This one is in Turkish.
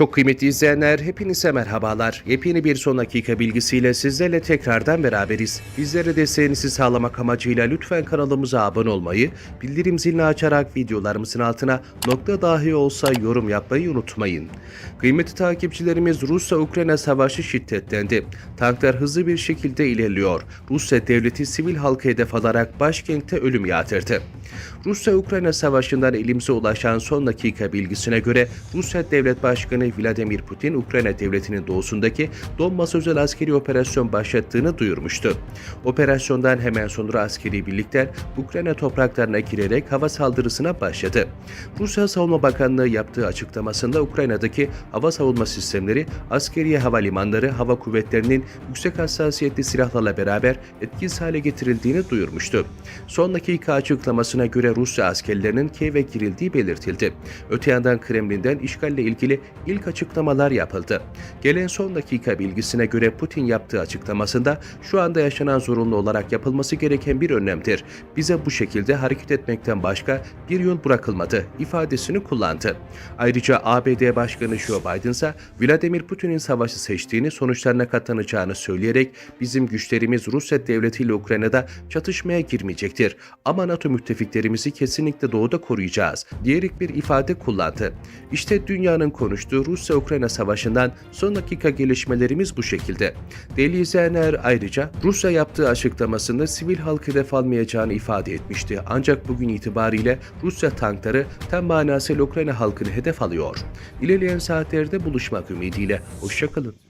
Çok kıymetli izleyenler, hepinize merhabalar. Yepyeni bir son dakika bilgisiyle sizlerle tekrardan beraberiz. Bizlere desteğinizi sağlamak amacıyla lütfen kanalımıza abone olmayı, bildirim zilini açarak videolarımızın altına nokta dahi olsa yorum yapmayı unutmayın. Kıymetli takipçilerimiz Rusya-Ukrayna savaşı şiddetlendi. Tanklar hızlı bir şekilde ilerliyor. Rusya devleti sivil halkı hedef alarak başkentte ölüm yağdırdı. Rusya-Ukrayna savaşından elimize ulaşan son dakika bilgisine göre Rusya Devlet Başkanı Vladimir Putin, Ukrayna devletinin doğusundaki Donbas özel askeri operasyon başlattığını duyurmuştu. Operasyondan hemen sonra askeri birlikler Ukrayna topraklarına girerek hava saldırısına başladı. Rusya Savunma Bakanlığı yaptığı açıklamasında Ukrayna'daki hava savunma sistemleri, askeriye havalimanları, hava kuvvetlerinin yüksek hassasiyetli silahlarla beraber etkisiz hale getirildiğini duyurmuştu. Son dakika açıklamasına göre Rusya askerlerinin Kiev'e girildiği belirtildi. Öte yandan Kremlin'den işgalle ilgili ilk açıklamalar yapıldı. Gelen son dakika bilgisine göre Putin yaptığı açıklamasında şu anda yaşanan zorunlu olarak yapılması gereken bir önlemdir. Bize bu şekilde hareket etmekten başka bir yol bırakılmadı ifadesini kullandı. Ayrıca ABD Başkanı Joe Biden ise Vladimir Putin'in savaşı seçtiğini sonuçlarına katlanacağını söyleyerek bizim güçlerimiz Rusya devleti Ukrayna'da çatışmaya girmeyecektir. Ama NATO müttefiklerimizi kesinlikle doğuda koruyacağız diyerek bir ifade kullandı. İşte dünyanın konuştuğu Rusya-Ukrayna savaşından son dakika gelişmelerimiz bu şekilde. Değerli izleyenler ayrıca Rusya yaptığı açıklamasında sivil halkı hedef almayacağını ifade etmişti. Ancak bugün itibariyle Rusya tankları tam manasıyla Ukrayna halkını hedef alıyor. İlerleyen saatlerde buluşmak ümidiyle. Hoşçakalın.